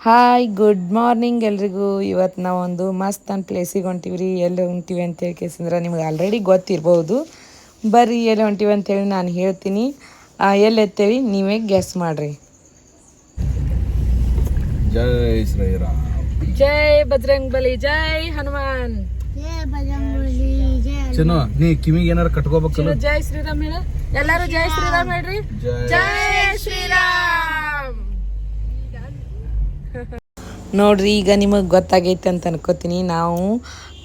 Hi good morning ಎಲ್ರಿಗೂ. ಇವತ್ತು ನಾವೊಂದು ಮಸ್ತ್ ಅಂತ ಪ್ಲೇಸಿಗೆ ಹೊಂಟಿವಿ ರೀ ಎಲ್ಲಿ ಹೊಂಟಿವಿ ಅಂತೇಳಿ ಕೇಸಂದ್ರೆ ನಿಮ್ಗೆ ಆಲ್ರೆಡಿ ಗೊತ್ತಿರ್ಬೋದು. ಬರ್ರಿ ಎಲ್ಲಿ ಹೊಂಟಿವಿ ಅಂತೇಳಿ ನಾನು ಹೇಳ್ತೀನಿ. ಆ, ಎಲ್ಲಿ ಎತ್ತೇವಿ ನೀವೇ ಗೆಸ್ ಮಾಡ್ರಿ. ಜೈ ಶ್ರೀರಾಮ್. ಜೈ ಬಜರಂಗ್ ಬಲಿ ಜೈ ಹನುಮಾನ್. ಚಿನ್ನು ನೀ ಕಿವಿಗೆ ಏನಾರ ಕಟ್ಕೋಬೇಕಲ್ಲ ಜೈ ಶ್ರೀರಾಮ್ ಹೇಳ. ಎಲ್ಲರೂ ಜೈ ಶ್ರೀರಾಮ್ ಹೇಳ್ರಿ. ಜೈ ಶ್ರೀರಾಮ್. ನೋಡ್ರಿ, ಈಗ ನಿಮಗೆ ಗೊತ್ತಾಗೈತೆ ಅಂತ ಅನ್ಕೋತೀನಿ. ನಾವು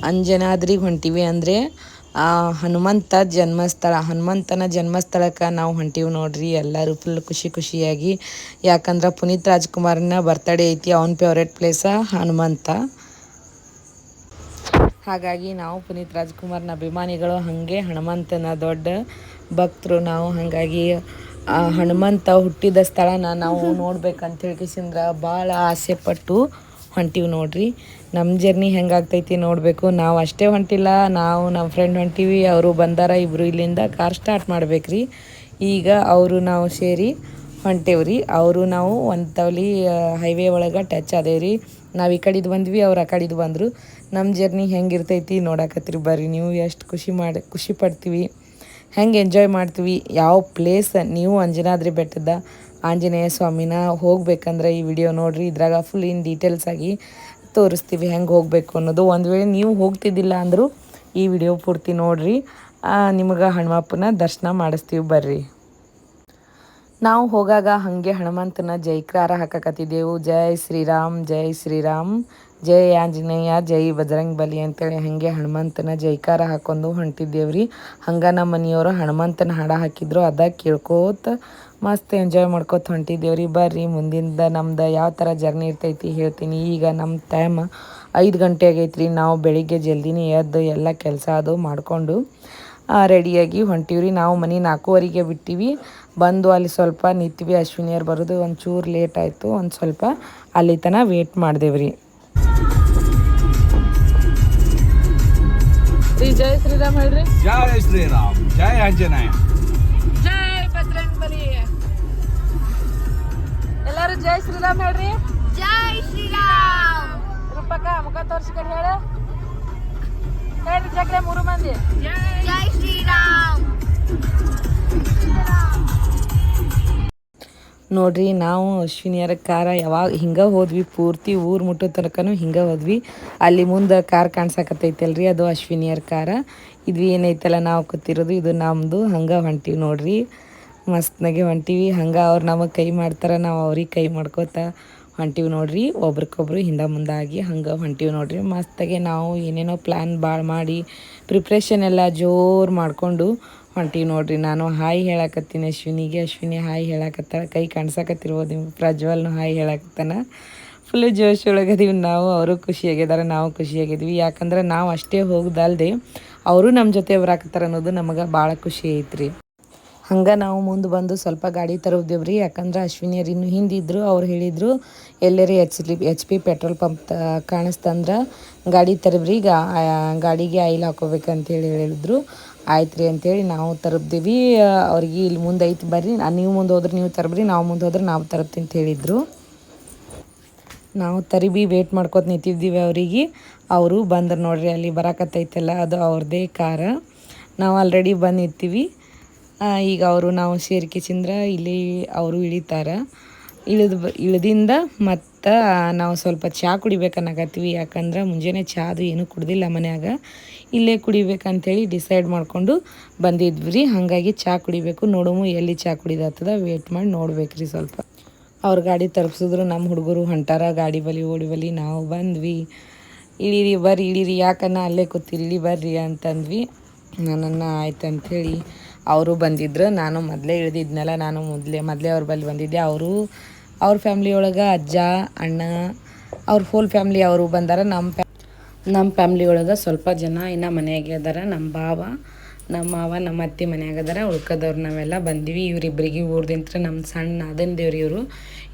ಅಂಜನಾದ್ರಿಗೆ ಹೊಂಟಿವಿ ಅಂದರೆ ಹನುಮಂತ ಜನ್ಮಸ್ಥಳ. ಹನುಮಂತನ ಜನ್ಮಸ್ಥಳಕ್ಕೆ ನಾವು ಹೊಂಟೀವಿ ನೋಡ್ರಿ. ಎಲ್ಲರೂ ಫುಲ್ ಖುಷಿ ಖುಷಿಯಾಗಿ. ಯಾಕಂದ್ರೆ ಪುನೀತ್ ರಾಜ್ಕುಮಾರ್ನ ಬರ್ತಡೇ ಐತಿ, ಅವನ ಫೇವ್ರೇಟ್ ಪ್ಲೇಸ ಹನುಮಂತ. ಹಾಗಾಗಿ ನಾವು ಪುನೀತ್ ರಾಜ್ಕುಮಾರ್ನ ಅಭಿಮಾನಿಗಳು ಹಾಗೆ ಹನುಮಂತನ ದೊಡ್ಡ ಭಕ್ತರು. ನಾವು ಹಾಗಾಗಿ ಹನುಮಂತ ಹುಟ್ಟಿದ ಸ್ಥಳನ ನಾವು ನೋಡ್ಬೇಕಂತ ಹೇಳ್ಕಿಸಿಂದ್ರ ಭಾಳ ಆಸೆ ಪಟ್ಟು ಹೊಂಟೀವಿ ನೋಡ್ರಿ. ನಮ್ಮ ಜರ್ನಿ ಹೆಂಗಾಗ್ತೈತಿ ನೋಡಬೇಕು. ನಾವು ಅಷ್ಟೇ ಹೊಂಟಿಲ್ಲ, ನಾವು ನಮ್ಮ ಫ್ರೆಂಡ್ ಹೊಂಟೀವಿ, ಅವರು ಬಂದಾರ ಇಬ್ಬರು ಇಲ್ಲಿಂದ ಕಾರ್ ಸ್ಟಾರ್ಟ್ ಮಾಡ್ಬೇಕ್ರಿ. ಈಗ ಅವರು ನಾವು ಸೇರಿ ಹೊಂಟೇವ್ರಿ. ಅವರು ನಾವು ಒಂದು ತವಲಿ ಹೈವೇ ಒಳಗೆ ಟಚ್ ಅದೇವ್ರಿ ನಾವು ಈ ಕಡೆದು ಬಂದ್ವಿ, ಅವ್ರು ಆ ಕಡೆದು ಬಂದರು. ನಮ್ಮ ಜರ್ನಿ ಹೆಂಗಿರ್ತೈತಿ ನೋಡಾಕತ್ರಿ ಬರ್ರಿ. ನೀವು ಎಷ್ಟು ಖುಷಿ ಮಾಡಿ, ಖುಷಿ ಪಡ್ತೀವಿ. ಹೆಂಗೆ ಎಂಜಾಯ್ ಮಾಡ್ತೀವಿ. ಯಾವ ಪ್ಲೇಸ್ ನೀವು ಅಂಜನಾದ್ರಿ ಬೆಟ್ಟದ ಆಂಜನೇಯ ಸ್ವಾಮಿನ ಹೋಗ್ಬೇಕಂದ್ರೆ ಈ ವಿಡಿಯೋ ನೋಡ್ರಿ. ಇದ್ರಾಗ ಫುಲ್ ಇನ್ ಡೀಟೇಲ್ಸ್ ಆಗಿ ತೋರಿಸ್ತೀವಿ ಹೆಂಗೆ ಹೋಗಬೇಕು ಅನ್ನೋದು. ಒಂದು ವೇಳೆ ನೀವು ಹೋಗ್ತಿದ್ದಿಲ್ಲ ಅಂದರೂ ಈ ವಿಡಿಯೋ ಪೂರ್ತಿ ನೋಡ್ರಿ. ನಿಮಗೆ ಹನುಮಪ್ಪನ ದರ್ಶನ ಮಾಡಿಸ್ತೀವಿ ಬರ್ರಿ. ನಾವು ಹೋಗಾಗ ಹಾಗೆ ಹನುಮಂತನ ಜೈಕ್ರಾರ ಹಾಕಕತ್ತಿದ್ದೆವು. ಜೈ ಶ್ರೀರಾಮ್ ಜೈ ಶ್ರೀರಾಮ್. ಜೈ ಆಂಜನೇಯ, ಜೈ ಬಜರಂಗ್ ಬಲಿ ಅಂತೇಳಿ ಹಾಗೆ ಹನುಮಂತನ ಜೈಕಾರ ಹಾಕೊಂಡು ಹೊಂಟಿದ್ದೇವ್ರಿ. ಹಂಗೆ ನಮ್ಮ ಮನೆಯವರು ಹನುಮಂತನ ಹಾಡ ಹಾಕಿದ್ರು, ಅದ ಕೇಳ್ಕೋತ ಮಸ್ತ್ ಎಂಜಾಯ್ ಮಾಡ್ಕೋತ ಹೊಂಟಿದ್ದೇವ್ರಿ. ಬರ್ರಿ, ಮುಂದಿಂದ ನಮ್ದು ಯಾವ ಥರ ಜರ್ನಿ ಇರ್ತೈತಿ ಹೇಳ್ತೀನಿ. ಈಗ ನಮ್ಮ ಟೈಮ್ ಐದು ಗಂಟೆ ಆಗೈತ್ರಿ. ನಾವು ಬೆಳಿಗ್ಗೆ ಜಲ್ದಿನೇ ಎದ್ದು ಎಲ್ಲ ಕೆಲಸ ಅದು ಮಾಡಿಕೊಂಡು ರೆಡಿಯಾಗಿ ಹೊಂಟಿವ್ರಿ. ನಾವು ಮನೆ ನಾಲ್ಕೂವರೆಗೆ ಬಿಟ್ಟಿವಿ. ಬಂದು ಅಲ್ಲಿ ಸ್ವಲ್ಪ ನಿಂತೀವಿ. ಅಶ್ವಿನಿಯರ್ ಬರೋದು ಒಂಚೂರು ಲೇಟ್ ಆಯಿತು. ಒಂದು ಸ್ವಲ್ಪ ಅಲ್ಲಿ ತನಕ ವೇಟ್ ಮಾಡ್ದೇವ್ರಿ. ಜೈ ಶ್ರೀರಾಮ್ ಹೇಳ್ರಿ. ಜಯ ಶ್ರೀರಾಮ್ ಜಯ ಆಂಜನೇಯ. ಜೈ ಬಜರಂಗ್ ಬಲಿ. ಎಲ್ಲರೂ ಜೈ ಶ್ರೀರಾಮ್ ಹೇಳ್ರಿ. ಜೈ ಶ್ರೀರಾಮ್. ರೂಪಕ ಮುಖ ತೋರಿಸ್ಕೊಂಡು ಹೇಳು. ಹೇಳ್ರಿ ಜಗ್ರೆ ಮೂರು ಮಂದಿ. ಜೈ ಶ್ರೀರಾಮ್. ನೋಡ್ರಿ, ನಾವು ಅಶ್ವಿನಿಯರ ಕಾರ ಯಾವಾಗ ಹಿಂಗೆ ಹೋದ್ವಿ, ಪೂರ್ತಿ ಊರು ಮುಟ್ಟೋ ತನಕನೂ ಹಿಂಗೆ ಹೋದ್ವಿ. ಅಲ್ಲಿ ಮುಂದೆ ಕಾರ್ ಕಾಣಿಸಕತ್ತೈತಲ್ರಿ, ಅದು ಅಶ್ವಿನಿಯರ ಕಾರ. ಇದು ಏನೈತಲ್ಲ ನಾವು ಕೂತಿರೋದು, ಇದು ನಮ್ಮದು ಹಂಗೆ ಹೊಂಟೀವಿ ನೋಡ್ರಿ. ಮಸ್ತ್ನಾಗೆ ಹೊಂಟೀವಿ, ಹಂಗೆ ಅವ್ರು ನಮಗೆ ಕೈ ಮಾಡ್ತಾರೆ, ನಾವು ಅವ್ರಿಗೆ ಕೈ ಮಾಡ್ಕೋತ ಹೊಂಟೀವಿ ನೋಡ್ರಿ. ಒಬ್ರಿಗೊಬ್ರು ಹಿಂದೆ ಮುಂದಾಗಿ ಹಂಗೆ ಹೊಂಟೀವಿ ನೋಡ್ರಿ. ಮಸ್ತಾಗೆ ನಾವು ಏನೇನೋ ಪ್ಲ್ಯಾನ್ ಭಾಳ ಮಾಡಿ ಪ್ರಿಪ್ರೇಷನ್ ಎಲ್ಲ ಜೋರು ಮಾಡಿಕೊಂಡು ಹೊಂಟೀವಿ ನೋಡ್ರಿ. ನಾನು ಹಾಯ್ ಹೇಳಕತ್ತೀನಿ ಅಶ್ವಿನಿಗೆ. ಅಶ್ವಿನಿ ಹಾಯ್ ಹೇಳಕತ್ತಾಳ. ಕೈ ಕಾಣ್ಸಕತ್ತಿರ್ಬೋದು ನಿಮ್ಮ ಪ್ರಜ್ವಲ್ನು ಹಾಯ್ ಹೇಳಕತ್ತಾನ. ಫುಲ್ ಜೋಶ್ ಒಳಗದೀವಿ ನಾವು. ಅವರು ಖುಷಿಯಾಗಿದ್ದಾರೆ ನಾವು ಖುಷಿಯಾಗಿದ್ವಿ. ಯಾಕಂದ್ರೆ ನಾವು ಅಷ್ಟೇ ಹೋಗ್ದಲ್ದೆ ಅವರು ನಮ್ಮ ಜೊತೆ ಬರಾಕತ್ತಾರ ಅನ್ನೋದು ನಮಗೆ ಭಾಳ ಖುಷಿ ಐತ್ರಿ. ಹಂಗೆ ನಾವು ಮುಂದೆ ಬಂದು ಸ್ವಲ್ಪ ಗಾಡಿ ತರೋದೇವ್ರಿ. ಯಾಕಂದ್ರೆ ಅಶ್ವಿನಿಯರು ಇನ್ನು ಹಿಂದಿದ್ರು ಅವ್ರು ಹೇಳಿದರು, ಎಲ್ಲರೇ ಎಚ್ ಲಿ ಎಚ್ ಪಿ ಪೆಟ್ರೋಲ್ ಪಂಪ್ ಕಾಣಿಸ್ತಂದ್ರೆ ಗಾಡಿ ತರಬ್ರಿ. ಆ ಗಾಡಿಗೆ ಆಯಿಲ್ ಹಾಕೋಬೇಕಂತ ಹೇಳಿ ಹೇಳಿದ್ರು. ಆಯ್ತು ರೀ ಅಂತೇಳಿ ನಾವು ತರಬ್ದೀವಿ. ಅವ್ರಿಗೆ ಇಲ್ಲಿ ಮುಂದೆ ಐತಿ ಬರ್ರಿ. ನೀವು ಮುಂದೆ ಹೋದ್ರೆ ನೀವು ತರಬ್ರಿ, ನಾವು ಮುಂದೆ ಹೋದ್ರೆ ನಾವು ತರಬ್ತೀನಿ ಅಂತ ಹೇಳಿದರು. ನಾವು ತರಿಬಿ ವೇಟ್ ಮಾಡ್ಕೊತ ನಿಂತಿದ್ದೀವಿ ಅವರಿಗೆ. ಅವರು ಬಂದ್ರು ನೋಡ್ರಿ, ಅಲ್ಲಿ ಬರಕತ್ತೈತಲ್ಲ ಅದು ಅವ್ರದ್ದೇ ಕಾರ. ನಾವು ಆಲ್ರೆಡಿ ಬಂದು ನಿಂತೀವಿ ಈಗ ಅವರು ನಾವು ಸೇರ್ಕಿಸಿಂದ್ರ ಇಲ್ಲಿ ಅವರು ಇಳಿತಾರೆ. ಇಳಿದು ಇಳಿದಿಂದ ಮತ್ತು ನಾವು ಸ್ವಲ್ಪ ಚಹಾ ಕುಡಿಬೇಕನ್ನಕತ್ತೀವಿ. ಯಾಕಂದ್ರೆ ಮುಂಜಾನೆ ಚಹಾದು ಏನೂ ಕುಡ್ದಿಲ್ಲ ಮನ್ಯಾಗ. ಇಲ್ಲೇ ಕುಡಿಬೇಕಂಥೇಳಿ ಡಿಸೈಡ್ ಮಾಡಿಕೊಂಡು ಬಂದಿದ್ವಿ ರೀ. ಹಾಗಾಗಿ ಚಹಾ ಕುಡಿಬೇಕು. ನೋಡೋಮು ಎಲ್ಲಿ ಚಹಾ ಕುಡಿದಾತದ ವೇಟ್ ಮಾಡಿ ನೋಡ್ಬೇಕ್ರಿ ಸ್ವಲ್ಪ. ಅವ್ರ ಗಾಡಿ ತರ್ಪ್ಸಿದ್ರು ನಮ್ಮ ಹುಡುಗರು ಹೊಂಟಾರ. ಗಾಡಿ ಬಲಿ, ಓಡಿ ಬಲಿ, ನಾವು ಬಂದ್ವಿ. ಇಳೀರಿ, ಬರ್ರಿ, ಇಳೀರಿ. ಯಾಕನ್ನ ಅಲ್ಲೇ ಕೂತಿರಿ? ಇಳಿ, ಬರ್ರಿ ಅಂತಂದ್ವಿ. ನನ್ನನ್ನು ಆಯ್ತು ಅಂಥೇಳಿ ಅವರು ಬಂದಿದ್ರು. ನಾನು ಮೊದಲೇ ಇಳಿದಿದ್ನಲ್ಲ, ನಾನು ಮೊದಲೇ ಮೊದಲೇ ಅವ್ರ ಬಳಿ ಬಂದಿದ್ದೆ. ಅವರು, ಅವ್ರ ಫ್ಯಾಮ್ಲಿ ಒಳಗೆ ಅಜ್ಜ, ಅಣ್ಣ, ಅವ್ರ ಫುಲ್ ಫ್ಯಾಮ್ಲಿ ಅವರು ಬಂದಾರ. ನಮ್ಮ ಫ್ಯಾ ನಮ್ಮ ಫ್ಯಾಮ್ಲಿ ಒಳಗೆ ಸ್ವಲ್ಪ ಜನ ಇನ್ನು ಮನೆಯಾಗೆ ಅದಾರ. ನಮ್ಮ ಭಾವ ನಮ್ಮ ಮಾವ ನಮ್ಮ ಅತ್ತೆ ಮನ್ಯಾಗ ಅದಾರ. ಉಳ್ಕದವ್ರು ನಾವೆಲ್ಲ ಬಂದ್ವಿ. ಇವರಿಬ್ಬರಿಗೆ ಊರ್ದಿಂತ್ರ ನಮ್ಮ ಸಣ್ಣ ಅದನ್ ದೇವ್ರಿ ಇವರು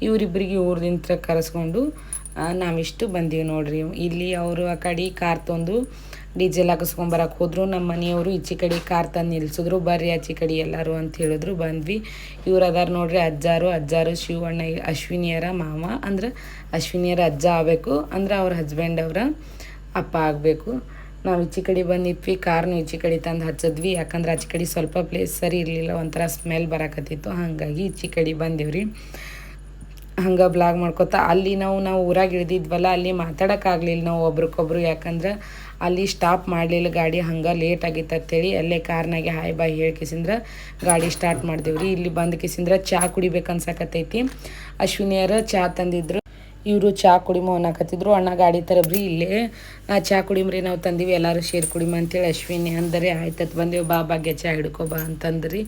ಇವರಿಬ್ಬರಿಗೆ ಊರ್ದಿಂತ್ರ ಕರೆಸ್ಕೊಂಡು ನಾವಿಷ್ಟು ಬಂದೀವಿ ನೋಡ್ರಿ. ಇಲ್ಲಿ ಅವರು ಆ ಕಡೆ ಕಾರ್ ತಂದು ಡೀಸೆಲ್ ಹಾಕಿಸ್ಕೊಂಬರಕ್ಕೆ ಹೋದ್ರು. ನಮ್ಮ ಮನೆಯವರು ಈಚೆ ಕಡೆ ಕಾರ್ ತಂದು ನಿಲ್ಸಿದ್ರು. ಬರ್ರಿ ಆಚೆ ಕಡೆ ಎಲ್ಲರೂ ಅಂತ ಹೇಳಿದ್ರು. ಬಂದ್ವಿ. ಇವ್ರು ಅದಾರ ನೋಡ್ರಿ ಅಜ್ಜಾರು ಅಜ್ಜಾರು ಶಿವಣ್ಣ, ಅಶ್ವಿನಿಯರ ಮಾವ. ಅಂದ್ರೆ ಅಶ್ವಿನಿಯರ ಅಜ್ಜ ಆಗಬೇಕು. ಅಂದ್ರೆ ಅವ್ರ ಹಸ್ಬೆಂಡ್ ಅವರ. ಅಪ್ಪ ಆಗಬೇಕು. ನಾವು ಈಚೆ ಕಡೆ ಬಂದಿದ್ವಿ, ಕಾರ್ನು ಈಚೆ ಕಡೆ ತಂದು ಹಚ್ಚಿದ್ವಿ. ಯಾಕಂದ್ರೆ ಆಚೆ ಕಡೆ ಸ್ವಲ್ಪ ಪ್ಲೇಸ್ ಸರಿ ಇರಲಿಲ್ಲ, ಒಂಥರ ಸ್ಮೆಲ್ ಬರಕತ್ತಿತ್ತು. ಹಾಗಾಗಿ ಈಚೆ ಕಡೆ ಬಂದೀವ್ರಿ ಹಂಗೆ ಬ್ಲಾಗ್ ಮಾಡ್ಕೊತಾ, ಅಲ್ಲಿ ನಾವು ನಾವು ಊರಾಗ ಇಳಿದಿದ್ವಲ್ಲ, ಅಲ್ಲಿ ಮಾತಾಡೋಕ್ಕಾಗಲಿಲ್ಲ ನಾವು ಒಬ್ರಿಗೊಬ್ರು ಯಾಕಂದ್ರೆ ಅಲ್ಲಿ ಸ್ಟಾಪ್ ಮಾಡಲಿಲ್ಲ ಗಾಡಿ, ಹಂಗೆ ಲೇಟ್ ಆಗಿತ್ತು ಅಂತೇಳಿ ಅಲ್ಲೇ ಕಾರ್ನಾಗೆ ಹಾಯ್ ಬಾಯ್ ಹೇಳ್ಕಿಸಿಂದ್ರೆ ಗಾಡಿ ಸ್ಟಾರ್ಟ್ ಮಾಡಿದೆವ್ರಿ ಇಲ್ಲಿ ಬಂದು ಕಿಸಿಂದ್ರೆ ಚಹಾ ಕುಡಿಬೇಕು ಅನ್ಸಕತ್ತೈತಿ. ಅಶ್ವಿನಿಯರು ಚಹಾ ತಂದಿದ್ರು. ಇವರು ಚಾ ಕುಡಿಮೋ ಅನ್ನಕತ್ತಿದ್ರು. ಅಣ್ಣ ಗಾಡಿ ತರಬ್ರಿ ಇಲ್ಲೇ ನಾ ಚಹಾ ಕುಡಿಮ್ರಿ, ನಾವು ತಂದೀವಿ, ಎಲ್ಲರೂ ಶೇರ್ ಕುಡಿಮ ಅಂತೇಳಿ ಅಶ್ವಿನಿ ಅಂದರೆ. ಆಯ್ತತ್ ಬಂದೇವು, ಬಾ, ಭಾಗ್ಯ ಚಹಾ ಹಿಡ್ಕೊ, ಬಾ ಅಂತಂದ್ರಿ.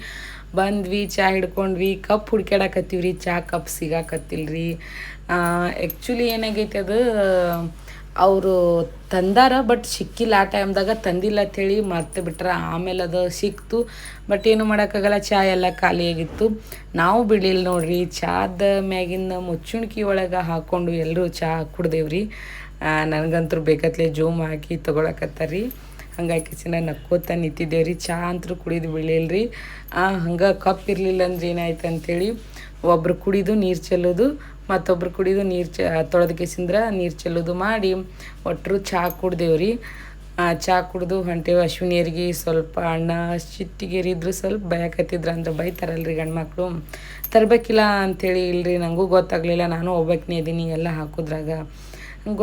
ಬಂದ್ವಿ ಚಹಾ ಹಿಡ್ಕೊಂಡ್ವಿ. ಕಪ್ ಹುಡ್ಕ್ಯಾಡಕತ್ತೀವ್ರಿ ಚಹಾ ಕಪ್ ಸಿಗಾಕತ್ತಿಲ್ರಿ. ಆ್ಯಕ್ಚುಲಿ ಏನಾಗೈತೆ ಅದು ಅವರು ತಂದಾರ ಬಟ್ ಸಿಕ್ಕಿಲ್ಲ ಆ ಟೈಮ್ದಾಗ ತಂದಿಲ್ಲ ಅಂತೇಳಿ ಮರ್ತು ಬಿಟ್ರೆ. ಆಮೇಲೆ ಅದು ಸಿಕ್ತು. ಬಟ್ ಏನು ಮಾಡೋಕ್ಕಾಗಲ್ಲ. ಚಹಾ ಎಲ್ಲ ಖಾಲಿಯಾಗಿತ್ತು ನಾವು ಬಿಡಲಿಲ್ಲ ನೋಡ್ರಿ. ಚಹಾದ ಮ್ಯಾಗಿನ ಮುಚ್ಚುಣ್ಕಿ ಒಳಗೆ ಹಾಕ್ಕೊಂಡು ಎಲ್ಲರೂ ಚಹಾ ಕುಡ್ದೇವ್ರಿ. ನನಗಂತೂ ಬೇಕತ್ಲೆ ಜೂಮ್ ಹಾಕಿ ತೊಗೊಳಕತ್ತಾರ್ರಿ ಹಂಗಾಗಿ ಚಿನ್ನ ನಕ್ಕೋತ ನಿಂತಿದ್ದೇವ್ರಿ. ಚಹಾ ಅಂತೂ ಕುಡಿದು ಬಿಡಲಿಲ್ರಿ. ಹಂಗೆ ಕಪ್ ಇರಲಿಲ್ಲ ಅಂದ್ರೆ ಏನಾಯ್ತು ಅಂಥೇಳಿ ಒಬ್ಬರು ಕುಡಿದು ನೀರು ಚೆಲ್ಲೋದು ಮತ್ತೊಬ್ರು ಕುಡಿದು ನೀರು ಚ ತೊಳೆದ ನೀರು ಚೆಲ್ಲೋದು ಮಾಡಿ ಒಟ್ಟರು ಚಹಾ ಕುಡ್ದೇವ್ರಿ ಚಹಾ ಕುಡ್ದು ಹೊಂಟೇವು ಅಶ್ವಿನಿಯರಿಗೆ ಸ್ವಲ್ಪ ಅಣ್ಣ ಸಿಟ್ಟಿಗೇರಿದ್ರು ಸ್ವಲ್ಪ ಬಯಕತ್ತಿದ್ರು ಅಂದ್ರೆ ಬೈತಾರಲ್ರಿ ಗಂಡ್ಮಕ್ಳು ತರಬೇಕಿಲ್ಲ ಅಂಥೇಳಿ ಇಲ್ರಿ ನನಗೂ ಗೊತ್ತಾಗಲಿಲ್ಲ, ನಾನು ಒಬ್ಬಾಕಿನೇ ಇದ್ದೀನಿ ಎಲ್ಲ ಹಾಕೋದ್ರಾಗ.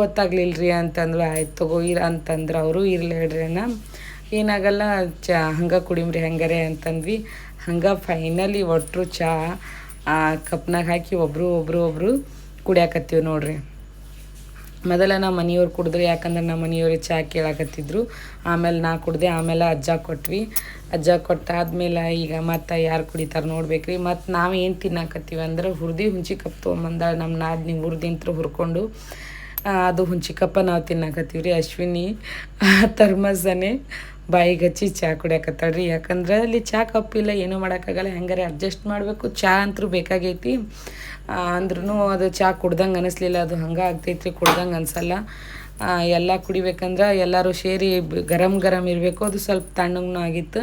ಗೊತ್ತಾಗ್ಲಿಲ್ಲ ರೀ ಅಂತಂದ್ರೆ ಆಯ್ತು ತಗೋ, ಇರ ಅಂತಂದ್ರೆ ಅವರು ಇರಲಿ ಹೇಳ್ರಿ ಅಣ್ಣ. ಏನಾಗಲ್ಲ, ಚ ಹಂಗೆ ಕುಡಿಮ್ರಿ ಹಂಗಾರೆ ಅಂತಂದ್ವಿ. ಹಂಗೆ ಫೈನಲಿ ಒಟ್ಟರು ಚಾ ಆ ಕಪ್ನಾಗ ಹಾಕಿ ಒಬ್ಬರು ಒಬ್ಬರು ಒಬ್ಬರು ಕುಡಿಯಾಕತ್ತೀವಿ ನೋಡ್ರಿ. ಮೊದಲ ನಮ್ಮ ಮನೆಯವ್ರು ಕುಡಿದ್ರು ಯಾಕಂದ್ರೆ ನಮ್ಮ ಮನೆಯವ್ರಿಗೆ ಚಹಾ ಕೇಳಾಕತ್ತಿದ್ರು. ಆಮೇಲೆ ನಾ ಕುಡ್ದೆ, ಆಮೇಲೆ ಅಜ್ಜ ಕೊಟ್ವಿ. ಅಜ್ಜ ಕೊಟ್ಟಾದ್ಮೇಲೆ ಈಗ ಮತ್ತೆ ಯಾರು ಕುಡಿತಾರೆ ನೋಡ್ಬೇಕ್ರಿ. ಮತ್ತು ನಾವು ಏನು ತಿನ್ನಾಕತ್ತೀವಿ ಅಂದ್ರೆ ಹುರ್ದಿ ಹುಂಚಿ ಕಪ್ ತೊಗೊಂಬಂದ ನಮ್ಮ ನಾದ್ನಿ ಹುರ್ದಿಂತ್ರ ಹುರ್ಕೊಂಡು. ಅದು ಹುಂಚಿ ಕಪ್ಪ ನಾವು ತಿನ್ನಾಕತ್ತೀವಿ ರೀ ಅಶ್ವಿನಿ. ಥರ್ಮಸನೇ ಬಾಯಿಗೆ ಹಚ್ಚಿ ಚಹಾ ಕುಡಿಯಾಕತ್ತಾಳ್ರಿ. ಯಾಕಂದ್ರೆ ಅಲ್ಲಿ ಚಹಾ ಕಪ್ಪಿಲ್ಲ ಏನೂ ಮಾಡೋಕ್ಕಾಗಲ್ಲ. ಹೆಂಗಾರೆ ಅಡ್ಜಸ್ಟ್ ಮಾಡಬೇಕು. ಚಹಾ ಅಂತೂ ಬೇಕಾಗೈತಿ. ಅಂದ್ರೂ ಅದು ಚಹಾ ಕುಡ್ದಂಗೆ ಅನಿಸ್ಲಿಲ್ಲ, ಅದು ಹಂಗೆ ಆಗ್ತೈತ್ರಿ, ಕುಡ್ದಂಗೆ ಅನಿಸಲ್ಲ. ಎಲ್ಲ ಕುಡಿಬೇಕಂದ್ರೆ ಎಲ್ಲರೂ ಸೇರಿ ಗರಂ ಗರಂ ಇರಬೇಕು. ಅದು ಸ್ವಲ್ಪ ತಣ್ಣಗೂ ಆಗಿತ್ತು.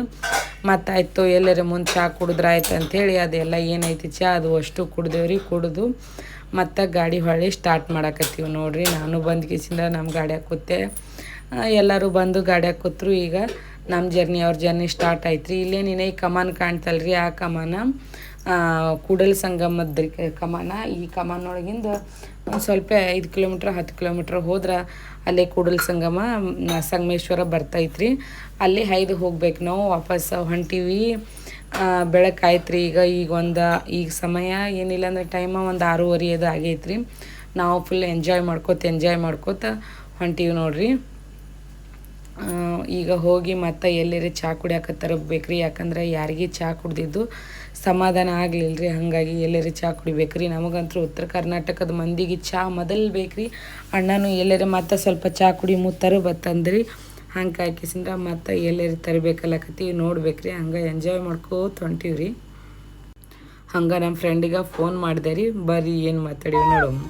ಮತ್ತು ಆಯಿತು ಎಲ್ಲರ ಮುಂದೆ ಚಹಾ ಕುಡಿದ್ರೆ ಆಯ್ತು ಅಂಥೇಳಿ ಅದೆಲ್ಲ ಏನೈತಿ ಚಹಾ ಅದು ಅಷ್ಟು ಕುಡ್ದೇವ್ರಿ, ಕುಡಿದು. ಮತ್ತು ಗಾಡಿ ಹೊಳ್ಳಿ ಸ್ಟಾರ್ಟ್ ಮಾಡಾಕತ್ತೀವಿ ನೋಡಿರಿ. ನಾನು ಬಂದು ಕಿಸಿಂದ ನಮ್ಮ ಗಾಡ್ಯಾಗ ಕೂತೆ. ಎಲ್ಲರೂ ಬಂದು ಗಾಡ್ಯಾಗ ಕೂತ್ರು ಈಗ ನಮ್ಮ ಜರ್ನಿ ಅವ್ರ ಜರ್ನಿ ಸ್ಟಾರ್ಟ್ ಆಯ್ತು ರೀ ಇಲ್ಲೇನಿನ ಈ ಕಮಾನ್ ರೀ ಆ ಕಮಾನ. ಕೂಡಲ್ ಸಂಗಮದ ಕಮಾನ. ಈ ಕಮಾನೊಳಗಿಂದ ಒಂದು ಸ್ವಲ್ಪ ಐದು ಕಿಲೋಮೀಟ್ರ್, ಹತ್ತು ಕಿಲೋಮೀಟ್ರ್ ಹೋದ್ರೆ ಅಲ್ಲೇ ಕೂಡಲ್ ಸಂಗಮ ಸಂಗಮೇಶ್ವರ ಬರ್ತೈತ್ರಿ ಅಲ್ಲಿ ಹೈದು ಹೋಗ್ಬೇಕು ನಾವು ವಾಪಸ್ ಹೊಂಟೀವಿ. ಬೆಳಕಾಯ್ತು ರೀ ಈಗ ಈಗ ಒಂದು, ಈಗ ಸಮಯ ಏನಿಲ್ಲ ಅಂದ್ರೆ ಟೈಮ ಒಂದು ಆರೂವರೆ ಅದು ಆಗೈತೆ ರೀ ನಾವು ಫುಲ್ ಎಂಜಾಯ್ ಮಾಡ್ಕೋತ ಎಂಜಾಯ್ ಮಾಡ್ಕೋತ ಹೊಂಟೀವಿ ನೋಡ್ರಿ. ಈಗ ಹೋಗಿ ಮತ್ತೆ ಎಲ್ಲರಿ ಚಹಾ ಕುಡಿಯಾಕತ್ತಾರ ಬೇಕ್ರಿ ಯಾಕಂದ್ರೆ ಯಾರಿಗೆ ಚಹಾ ಕುಡ್ದಿದ್ದು ಸಮಾಧಾನ ಆಗಲಿಲ್ಲ ರೀ ಹಾಗಾಗಿ ಎಲ್ಲರಿ ಚಹಾ ಕುಡಿಬೇಕ್ರಿ. ನಮಗಂತೂ ಉತ್ತರ ಕರ್ನಾಟಕದ ಮಂದಿಗೆ ಚಹಾ ಮೊದಲು ಬೇಕ್ರಿ. ಅಣ್ಣನೂ ಎಲ್ಲರೂ ಮತ್ತೆ ಸ್ವಲ್ಪ ಚಹಾ ಕುಡಿ ಮುತ್ತರು ಬತ್ತಂದ್ರಿ. ಹಂಗೆ ಹಾಕಿಸಿಂದ ಮತ್ತೆ ಎಲ್ಲರಿ ತರಬೇಕಲ್ಲಕತ್ತಿ ನೋಡ್ಬೇಕ್ರಿ, ಹಂಗೆ ಎಂಜಾಯ್ ಮಾಡ್ಕೋತ ಹೊಂಟೀವಿ ರೀ ಹಂಗೆ ನಮ್ಮ ಫ್ರೆಂಡಿಗೆ ಫೋನ್ ಮಾಡಿದೆ ರೀ, ಬರ್ರಿ, ಏನು ಮಾತಾಡೀವಿ ನೋಡಮ್ಮ.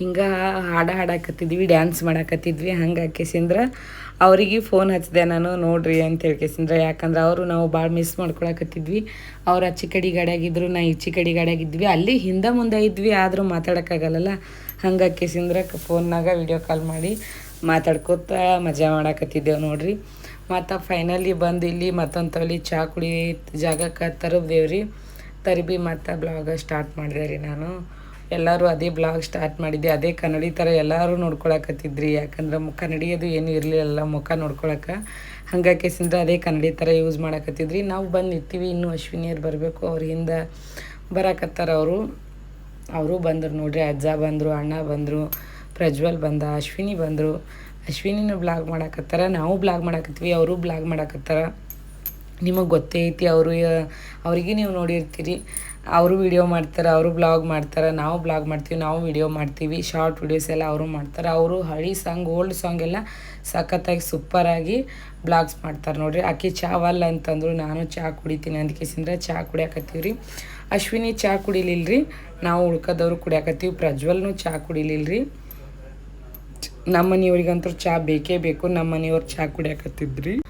ಹಿಂಗೆ ಹಾಡು ಹಾಡಾಕತ್ತಿದ್ವಿ ಡ್ಯಾನ್ಸ್ ಮಾಡಾಕತ್ತಿದ್ವಿ, ಹಂಗೆ ಹಾಕಿಸಿಂದ್ರ ಅವರಿಗೆ ಫೋನ್ ಹಚ್ಚಿದೆ ನಾನು, ನೋಡ್ರಿ ಅಂತ ಹೇಳ್ಕೇಸಿಂದ್ರ. ಯಾಕಂದ್ರೆ ಅವರು ನಾವು ಭಾಳ ಮಿಸ್ ಮಾಡ್ಕೊಳಕತ್ತಿದ್ವಿ. ಅವ್ರು ಅಚ್ಚಿ ಕಡೆ ಗಾಡಿಯಾಗಿದ್ರು, ನಾ ಈಚಿ ಕಡೆ ಗಾಡಿಯಾಗಿದ್ವಿ. ಅಲ್ಲಿ ಹಿಂದೆ ಮುಂದೆ ಇದ್ವಿ, ಆದರೂ ಮಾತಾಡೋಕ್ಕಾಗಲ್ಲ ಹಂಗೆ ಹಾಕಿಸಿಂದ್ರ ಫೋನ್ನಾಗ ವಿಡಿಯೋ ಕಾಲ್ ಮಾಡಿ ಮಾತಾಡ್ಕೋತ ಮಜಾ ಮಾಡಾಕತ್ತಿದ್ದೆವು ನೋಡ್ರಿ. ಮತ್ತು ಫೈನಲಿ ಬಂದು ಇಲ್ಲಿ ಮತ್ತೊಂದು ತವಲಿ ಚಹಾ ಕುಡಿ ಜಾಗಕ್ಕೆ ತರಬ್ದೇವ್ರಿ ತರಿಬಿ ಮತ್ತು ಬ್ಲಾಗ ಸ್ಟಾರ್ಟ್ ಮಾಡಿದೆ ರೀ ನಾನು. ಎಲ್ಲರೂ ಅದೇ ಬ್ಲಾಗ್ ಸ್ಟಾರ್ಟ್ ಮಾಡಿದ್ದೆ, ಅದೇ ಕನ್ನಡಿ ಥರ ಎಲ್ಲರೂ ನೋಡ್ಕೊಳಕತ್ತಿದ್ರಿ. ಯಾಕಂದ್ರೆ ಮು- ಕನ್ನಡಿ ಅದು ಏನೂ ಇರಲಿಲ್ಲ ಮುಖ ನೋಡ್ಕೊಳಕ್ಕೆ ಸಿಂದ್ರೆ ಅದೇ ಕನ್ನಡಿ ಥರ ಯೂಸ್ ಮಾಡಕತ್ತಿದ್ರಿ. ನಾವು ಬಂದು ನಿಂತೀವಿ, ಇನ್ನೂ ಅಶ್ವಿನಿಯರು ಬರಬೇಕು, ಅವ್ರ ಬರಾಕತ್ತಾರ ಅವರು. ಅವರು ಬಂದರು ನೋಡ್ರಿ, ಅಜ್ಜ ಬಂದರು, ಅಣ್ಣ ಬಂದರು, ಪ್ರಜ್ವಲ್ ಬಂದ, ಅಶ್ವಿನಿ ಬಂದರು. ಅಶ್ವಿನಿನ ಬ್ಲಾಗ್ ಮಾಡಕತ್ತಾರ, ನಾವು ಬ್ಲಾಗ್ ಮಾಡಕತ್ತೀವಿ, ಅವರು ಬ್ಲಾಗ್ ಮಾಡಕತ್ತಾರ. ನಿಮಗೆ ಗೊತ್ತೇ ಐತಿ ಅವರು, ಅವರಿಗೆ ನೀವು ನೋಡಿರ್ತೀರಿ. ಅವರು ವಿಡಿಯೋ ಮಾಡ್ತಾರೆ, ಅವರು ಬ್ಲಾಗ್ ಮಾಡ್ತಾರೆ, ನಾವು ಬ್ಲಾಗ್ ಮಾಡ್ತೀವಿ, ನಾವು ವಿಡಿಯೋ ಮಾಡ್ತೀವಿ ಶಾರ್ಟ್ ವಿಡಿಯೋಸ್ ಎಲ್ಲ ಅವರು ಮಾಡ್ತಾರೆ. ಅವರು ಹಳಿ ಸಾಂಗ್ ಓಲ್ಡ್ ಸಾಂಗ್ ಎಲ್ಲ ಸಖತ್ತಾಗಿ ಸೂಪರಾಗಿ ಬ್ಲಾಗ್ಸ್ ಮಾಡ್ತಾರೆ ನೋಡಿರಿ. ಆಕೆ ಚಾವಲ್ಲ ಅಂತಂದ್ರು, ನಾನು ಚಹಾ ಕುಡಿತೀನಿ ಅಂದ್ಕೇಸಿಂದ್ರೆ ಚಹಾ ಕುಡಿಯಾಕತ್ತೀವಿ ರೀ ಅಶ್ವಿನಿ ಚಹಾ ರೀ ನಾವು ಉಳ್ಕೋದವ್ರು ಕುಡಿಯಾಕತ್ತೀವಿ. ಪ್ರಜ್ವಲ್ನು ಚಹಾ ಕುಡಿಲಿಲ್ರಿ. ನಮ್ಮ ಮನೆಯವ್ರಿಗಂತೂ ಚಹಾ ಬೇಕೇ ಬೇಕು. ನಮ್ಮ ಮನೆಯವ್ರು ಚಹಾ ಕುಡಿಯಾಕತ್ತಿದ್ರಿ.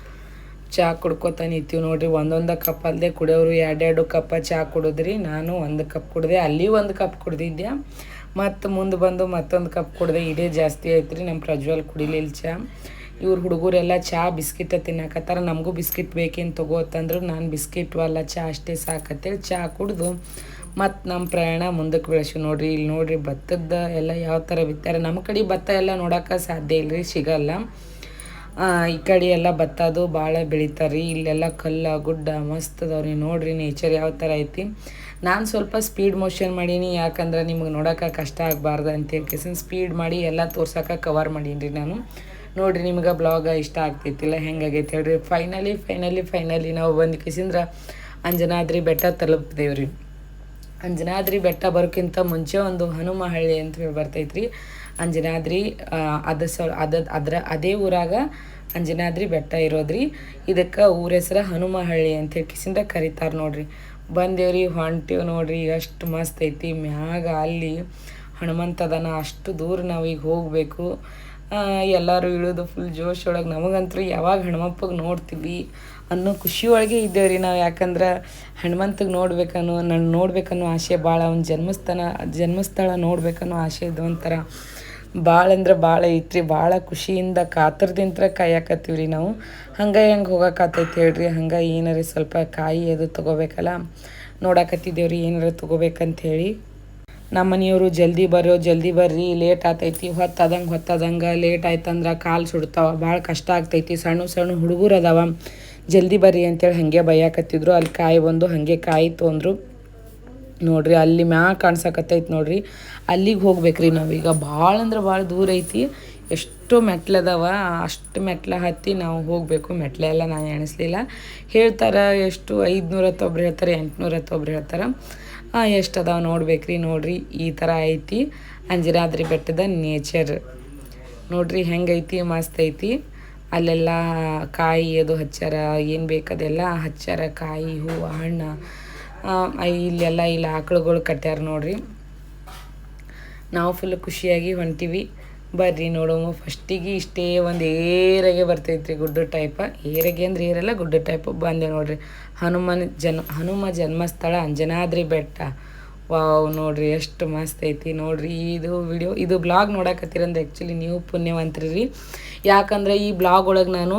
ಚಹಾ ಕುಡ್ಕೊತ ನಿಂತೀವಿ ನೋಡ್ರಿ. ಒಂದೊಂದು ಕಪ್ ಅಲ್ಲದೆ ಕುಡಿಯೋರು ಎರಡೆರಡು ಕಪ್ಪ ಚಹಾ ಕುಡಿದ್ರಿ. ನಾನು ಒಂದು ಕಪ್ ಕುಡಿದೆ, ಅಲ್ಲಿ ಒಂದು ಕಪ್ ಕುಡ್ದಿದ್ದೆ. ಮತ್ತು ಮುಂದೆ ಬಂದು ಮತ್ತೊಂದು ಕಪ್ ಕುಡ್ದೆ. ಇದೇ ಜಾಸ್ತಿ ಐತ್ರಿ ನಮ್ಮ ಪ್ರಜ್ವಲ್ ಕುಡಿಲಿಲ್ಲ ಚಹಾ ಇವ್ರ ಹುಡುಗರೆಲ್ಲ ಚಹಾ ಬಿಸ್ಕಿಟ ತಿನ್ನಕತ್ತಾರ. ನಮಗೂ ಬಿಸ್ಕಿಟ್ ಬೇಕೇನು ತಗೋತಂದ್ರು ನಾನು ಬಿಸ್ಕಿಟ್ ಅಲ್ಲ ಚಹಾ ಅಷ್ಟೇ ಸಾಕತ್ತೇಳಿ ಚಹಾ ಕುಡ್ದು. ಮತ್ತು ನಮ್ಮ ಪ್ರಯಾಣ ಮುಂದಕ್ಕೆ ಬೆಳೆಸಿ ನೋಡ್ರಿ. ಇಲ್ಲಿ ನೋಡ್ರಿ ಭತ್ತದ ಎಲ್ಲ ಯಾವ ಥರ ಬಿತ್ತಾರೆ. ನಮ್ಮ ಕಡೆ ಭತ್ತ ಎಲ್ಲ ನೋಡೋಕೆ ಸಾಧ್ಯ ಇಲ್ಲರಿ ಸಿಗಲ್ಲ. ಈ ಕಡೆ ಎಲ್ಲ ಭತ್ತದು ಭಾಳ ಬೆಳಿತಾರೆ ರೀ ಇಲ್ಲೆಲ್ಲ ಕಲ್ಲ, ಗುಡ್ಡ ಮಸ್ತ್ ಅದಾವ್ರಿ. ನೋಡ್ರಿ ನೇಚರ್ ಯಾವ ಥರ ಐತಿ. ನಾನು ಸ್ವಲ್ಪ ಸ್ಪೀಡ್ ಮೋಷನ್ ಮಾಡೀನಿ, ಯಾಕಂದ್ರೆ ನಿಮ್ಗೆ ನೋಡೋಕೆ ಕಷ್ಟ ಆಗಬಾರ್ದು ಅಂತ ಹೇಳ್ಕೇಸಿನ ಸ್ಪೀಡ್ ಮಾಡಿ ಎಲ್ಲ ತೋರ್ಸೋಕೆ ಕವರ್ ಮಾಡೀನಿ ರೀ ನಾನು. ನೋಡ್ರಿ ನಿಮ್ಗೆ ಬ್ಲಾಗ ಇಷ್ಟ ಆಗ್ತೈತಿಲ್ಲ, ಹೆಂಗಾಗೈತೆ ಹೇಳ್ರಿ. ಫೈನಲಿ ಫೈನಲಿ ಫೈನಲಿ ನಾವು ಬಂದು ಕೇಸಿಂದ್ರ ಅಂಜನಾದ್ರಿ ಬೆಟ್ಟ ತಲುಪ್ದೇವ್ರಿ ಅಂಜನಾದ್ರಿ ಬೆಟ್ಟ ಬರೋಕ್ಕಿಂತ ಮುಂಚೆ ಒಂದು ಹನುಮಹಳ್ಳಿ ಅಂತ ಹೇಳಿ ಬರ್ತೈತ್ರಿ. ಅಂಜನಾದ್ರಿ ಅದ ಸ, ಅದ, ಅದ್ರ, ಅದೇ ಊರಾಗ ಅಂಜನಾದ್ರಿ ಬೆಟ್ಟ ಇರೋದ್ರಿ. ಇದಕ್ಕೆ ಊರ ಹೆಸರು ಹನುಮಹಳ್ಳಿ ಅಂತ ಹೇಳಿ ಕಿಸಿಂದ ಕರೀತಾರೆ ನೋಡ್ರಿ. ಬಂದೇವ್ರಿ, ಹೊಂಟೇವ್ ನೋಡ್ರಿ ಎಷ್ಟು ಮಸ್ತ್ ಐತಿ. ಮ್ಯಾಗ ಅಲ್ಲಿ ಹನುಮಂತದನ ಅಷ್ಟು ದೂರ ನಾವೀಗ ಹೋಗಬೇಕು. ಎಲ್ಲರೂ ಇಳಿದು ಫುಲ್ ಜೋಶ್ ಒಳಗೆ. ನಮಗಂತೂ ಯಾವಾಗ ಹನುಮಪ್ಪಗೆ ನೋಡ್ತೀವಿ ಅನ್ನೋ ಖುಷಿ ಒಳಗೆ ಇದ್ದೇವ್ರಿ ನಾವು. ಯಾಕಂದ್ರೆ ಹನುಮಂತಗೆ ನೋಡ್ಬೇಕನ್ನೋ, ನಾನು ನೋಡ್ಬೇಕನ್ನೋ ಆಸೆ ಭಾಳ ಅವ್ನ ಜನ್ಮಸ್ಥಾನ, ಜನ್ಮಸ್ಥಳ ನೋಡ್ಬೇಕನ್ನೋ ಆಸೆ ಇದು ಒಂಥರ ಭಾಳ ಅಂದ್ರೆ ಭಾಳ ಐತ್ರಿ ಭಾಳ ಖುಷಿಯಿಂದ ಕಾತರದಿಂದ ಕಾಯಕತ್ತೀವಿ ರೀ ನಾವು. ಹಂಗೆ ಹೆಂಗೆ ಹೋಗಕತ್ತೈತಿ ಹೇಳ್ರಿ, ಹಂಗೆ ಏನಾರ ಸ್ವಲ್ಪ ಕಾಯಿ ಅದು ತೊಗೋಬೇಕಲ್ಲ. ನೋಡಕತ್ತಿದ್ದೇವ್ರಿ ಏನಾರ ತೊಗೋಬೇಕಂತ ಹೇಳಿ ನಮ್ಮ ಮನೆಯವರು ಜಲ್ದಿ ಬರೋ ಜಲ್ದಿ ಬರ್ರಿ ಲೇಟ್ ಆತೈತಿ, ಹೊತ್ತದಂಗೆ ಹೊತ್ತದಂಗೆ ಲೇಟ್ ಆಯ್ತಂದ್ರೆ ಕಾಲು ಸುಡ್ತಾವ ಭಾಳ ಕಷ್ಟ ಆಗ್ತೈತಿ, ಸಣ್ಣ ಸಣ್ಣ ಹುಡುಗರು ಅದಾವ. ಜಲ್ದಿ ಬರ್ರಿ ಅಂತೇಳಿ ಹಾಗೆ ಬೈಯಾಕತ್ತಿದ್ರು, ಅಲ್ಲಿ ಕಾಯಿ ಬಂದು ಹಾಗೆ ಕಾಯಿ ತೊಂದ್ರು. ನೋಡ್ರಿ, ಅಲ್ಲಿ ಮ್ಯಾಗ ಕಾಣ್ಸಕತ್ತೈತಿ ನೋಡ್ರಿ. ಅಲ್ಲಿಗೆ ಹೋಗ್ಬೇಕ್ರಿ ನಾವೀಗ ಭಾಳ ಅಂದ್ರೆ ಭಾಳ ದೂರ ಐತಿ. ಎಷ್ಟು ಮೆಟ್ಲದವ ಅಷ್ಟು ಮೆಟ್ಲ ಹತ್ತಿ ನಾವು ಹೋಗಬೇಕು. ಮೆಟ್ಲೆಲ್ಲ ನಾನು ಎಣಿಸ್ಲಿಲ್ಲ. ಹೇಳ್ತಾರೆ, ಎಷ್ಟು? ಐದುನೂರ ಹತ್ತೊಬ್ರು ಹೇಳ್ತಾರೆ ಎಂಟುನೂರ ಹತ್ತೊಬ್ರು ಹೇಳ್ತಾರೆ. ಎಷ್ಟು ಅದಾವ ನೋಡ್ಬೇಕ್ರಿ ನೋಡ್ರಿ. ಈ ಥರ ಐತಿ. ಅಂಜರಾದ್ರಿ ಬೆಟ್ಟದ ನೇಚರ್. ನೋಡ್ರಿ, ಹೆಂಗೈತಿ, ಮಸ್ತ್ ಐತಿ. ಅಲ್ಲೆಲ್ಲ ಕಾಯಿ ಅದು ಹಚ್ಚಾರ, ಏನು ಬೇಕದೆಲ್ಲ ಹಚ್ಚಾರ. ಕಾಯಿ ಹೂವು ಹಣ್ಣು. ಇಲ್ಲೆಲ್ಲ ಇಲ್ಲಿ ಆಕಳುಗಳು ಕಟ್ಟ್ಯಾರ ನೋಡ್ರಿ. ನಾವು ಫುಲ್ ಖುಷಿಯಾಗಿ ಹೊಂಟೀವಿ. ಬರ್ರಿ ನೋಡೋಮು, ಫಸ್ಟಿಗೆ ಇಷ್ಟೇ ಒಂದು ಏರಗೆ ಬರ್ತೈತ್ರಿ ಗುಡ್ಡ ಟೈಪ ಏರಗೆ ಅಂದ್ರೆ ಏರೆಲ್ಲ ಗುಡ್ಡ ಟೈಪ್ ಬಂದೆ ನೋಡ್ರಿ. ಹನುಮನ್ ಜನ್, ಹನುಮ ಜನ್ಮಸ್ಥಳ ಅಂಜನಾದ್ರಿ ಬೆಟ್ಟ. ವಾವ್ ನೋಡ್ರಿ, ಎಷ್ಟು ಮಸ್ತ್ ಐತಿ ನೋಡ್ರಿ. ಇದು ವಿಡಿಯೋ ಇದು ಬ್ಲಾಗ್ ನೋಡಕತ್ತೀರಂದ್ರೆ ಆ್ಯಕ್ಚುಲಿ ನೀವು ಪುಣ್ಯವಂತ್ರಿ ಯಾಕಂದ್ರೆ ಈ ಬ್ಲಾಗ್ ಒಳಗೆ ನಾನು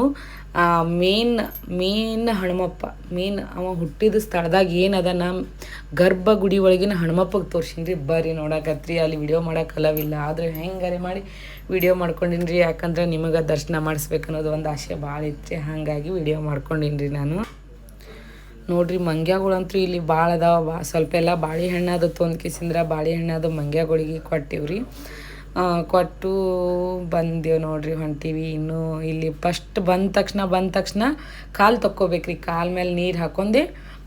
ಮೇನ್ ಮೇನ್ ಹಣಮಪ್ಪ ಮೇನ್ ಅವ ಹುಟ್ಟಿದ ಸ್ಥಳದಾಗ ಏನದ ನಾ ಗರ್ಭಗುಡಿ ಒಳಗಿನ ಹಣಮಪ್ಪಗೆ ತೋರ್ಸಿನಿ ರೀ ಬರ್ರಿ ನೋಡಕತ್ರಿ ಅಲ್ಲಿ ವಿಡಿಯೋ ಮಾಡಕ್ಕೆ ಅಲವಿಲ್ಲ. ಆದ್ರೆ ಹೆಂಗಾರೆ ಮಾಡಿ ವಿಡಿಯೋ ಮಾಡ್ಕೊಂಡಿನಿ ರೀ ಯಾಕಂದ್ರೆ ನಿಮಗೆ ದರ್ಶನ ಮಾಡಿಸ್ಬೇಕು ಅನ್ನೋದು ಒಂದು ಆಸೆ ಭಾಳ ಇತ್ತು ಹಾಗಾಗಿ ವಿಡಿಯೋ ಮಾಡ್ಕೊಂಡಿನಿ ರೀ ನಾನು. ನೋಡ್ರಿ ಮಂಗ್ಯಗಳಂತೂ ಇಲ್ಲಿ ಭಾಳ ಅದಾವ. ಸ್ವಲ್ಪ ಎಲ್ಲ ಬಾಳೆಹಣ್ಣು ಅದು ತೊಂದು ಬಾಳೆಹಣ್ಣ ಬಾಳೆಹಣ್ಣು ಅದು ಮಂಗ್ಯಗಳಿಗೆ ಕೊಟ್ಟಿವ್ರಿ. ಆ, ಕೊಟ್ಟು ಬಂದೇವು ನೋಡ್ರಿ ಹೊಂಟೀವಿ. ಇನ್ನು ಇಲ್ಲಿ ಫಸ್ಟ್ ಬಂದ ತಕ್ಷಣ ಬಂದ ತಕ್ಷಣ ಕಾಲು ತಕ್ಕೋಬೇಕ್ರಿ. ಕಾಲ ಮೇಲೆ ನೀರು ಹಾಕೊಂಡೆ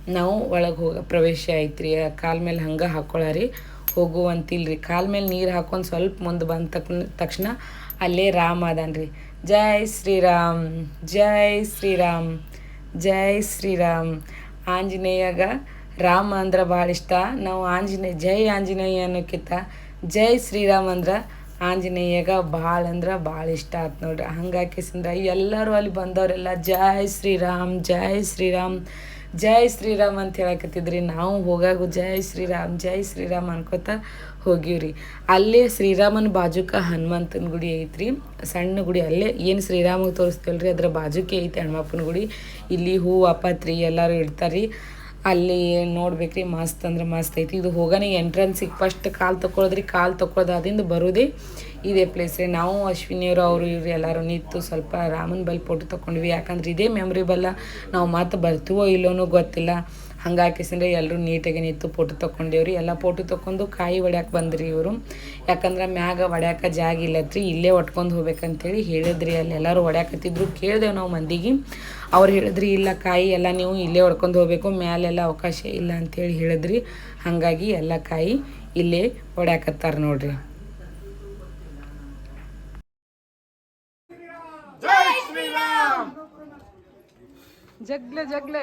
ನಾವು ಒಳಗೆ ಹೋಗ, ಪ್ರವೇಶ ಐತ್ರಿ. ಕಾಲ ಮೇಲೆ ಹಂಗೆ ಹಾಕೊಳ್ಳಾರಿ ಹೋಗುವಂತಿಲ್ರಿ. ಕಾಲ ಮೇಲೆ ನೀರು ಹಾಕೊಂಡು ಸ್ವಲ್ಪ ಮುಂದೆ ಬಂದ ತಕ್ ತಕ್ಷಣ ಅಲ್ಲೇ ರಾಮ ಅದಾನ್ರಿ. ಜೈ ಶ್ರೀರಾಮ್ ಜೈ ಶ್ರೀರಾಮ್ ಜೈ ಶ್ರೀರಾಮ್. ಆಂಜನೇಯಗ ರಾಮ ಅಂದ್ರೆ ಭಾಳ ಇಷ್ಟ. ನಾವು ಆಂಜನೇಯ ಜೈ ಆಂಜನೇಯ ಅನ್ನೋಕ್ಕಿಂತ ಜೈ ಶ್ರೀರಾಮ್ ಅಂದ್ರೆ ಆಂಜನೇಯಗ ಭಾಳ ಅಂದ್ರೆ ಭಾಳ ಇಷ್ಟ ಆಯ್ತು ನೋಡ್ರಿ. ಹಂಗಾಕಿಸಿಂದ ಎಲ್ಲರೂ ಅಲ್ಲಿ ಬಂದವರೆಲ್ಲ ಜೈ ಶ್ರೀರಾಮ್ ಜೈ ಶ್ರೀರಾಮ್ ಜೈ ಶ್ರೀರಾಮ್ ಅಂತ ಹೇಳಕತ್ತಿದ್ರಿ. ನಾವು ಹೋಗಾಗು ಜೈ ಶ್ರೀರಾಮ್ ಜೈ ಶ್ರೀರಾಮ್ ಅನ್ಕೋತ ಹೋಗಿವ್ರಿ. ಅಲ್ಲೇ ಶ್ರೀರಾಮನ ಬಾಜುಕ ಹನುಮಂತನ ಗುಡಿ ಐತ್ರಿ. ಸಣ್ಣ ಗುಡಿ ಅಲ್ಲೇ ಏನು ಶ್ರೀರಾಮಗೆ ತೋರಿಸ್ತೇವಲ್ರಿ? ಅದ್ರ ಬಾಜುಕೆ ಐತಿ ಹನುಮಪ್ಪನ ಗುಡಿ. ಇಲ್ಲಿ ಹೂವು ಅಪಾತ್ರಿ ಎಲ್ಲರೂ ಇಡ್ತಾರೆ ಅಲ್ಲಿ ನೋಡ್ಬೇಕ್ರಿ, ಮಸ್ತ್ ಅಂದ್ರೆ ಮಸ್ತ್ ಐತಿ. ಇದು ಹೋಗೋಣ ಎಂಟ್ರೆನ್ಸಿಗೆ ಫಸ್ಟ್ ಕಾಲು ತಗೊಳದ್ರಿ ಕಾಲು ತಗೊಳೋದಾದಿಂದ ಬರೋದೇ ಇದೇ ಪ್ಲೇಸ್ ರೀ. ನಾವು ಅಶ್ವಿನಿಯವರು ಅವರು ಇವ್ರು ಎಲ್ಲರೂ ನಿಂತು ಸ್ವಲ್ಪ ರಾಮನ ಬಲ್ ಫೋಟೋ ತೊಗೊಂಡ್ವಿ ಯಾಕಂದ್ರೆ ಇದೇ ಮೆಮ್ರಿಬಲ್ಲ ನಾವು ಮತ್ತೆ ಬರ್ತೀವೋ ಇಲ್ಲೋನೋ ಗೊತ್ತಿಲ್ಲ. ಹಂಗಾಕಿಸಿದ್ರೆ ಎಲ್ಲರೂ ನೀಟಾಗಿ ನಿಂತು ಫೋಟೋ ತೊಗೊಂಡೇವ್ರಿ ಎಲ್ಲ ಫೋಟೋ ತೊಗೊಂಡು ಕಾಯಿ ಒಡ್ಯಾಕೆ ಬಂದ್ರಿ ಇವರು. ಯಾಕಂದ್ರೆ ಮ್ಯಾಗ ಒಡ್ಯಾಕ ಜಾಗ ಇಲ್ಲತ್ರಿ ಇಲ್ಲೇ ಒಟ್ಕೊಂಡು ಹೋಗ್ಬೇಕಂತೇಳಿ ಹೇಳಿದ್ರಿ. ಅಲ್ಲಿ ಎಲ್ಲರೂ ಒಡ್ಯಾಕತ್ತಿದ್ರು. ಕೇಳ್ದೇವು ನಾವು ಮಂದಿಗೆ. ಅವ್ರು ಹೇಳಿದ್ರಿ ಇಲ್ಲ ಕಾಯಿ ಎಲ್ಲ ನೀವು ಇಲ್ಲೇ ಒಡ್ಕೊಂಡು ಹೋಗ್ಬೇಕು ಮ್ಯಾಲೆಲ್ಲ ಅವಕಾಶ ಇಲ್ಲ ಅಂತೇಳಿ ಹೇಳಿದ್ರಿ. ಹಾಗಾಗಿ ಎಲ್ಲ ಕಾಯಿ ಇಲ್ಲೇ ಒಡ್ಯಾಕತ್ತಾರ ನೋಡ್ರಿ. ಜಗ್ಲೆ ಜಗ್ಲೆ.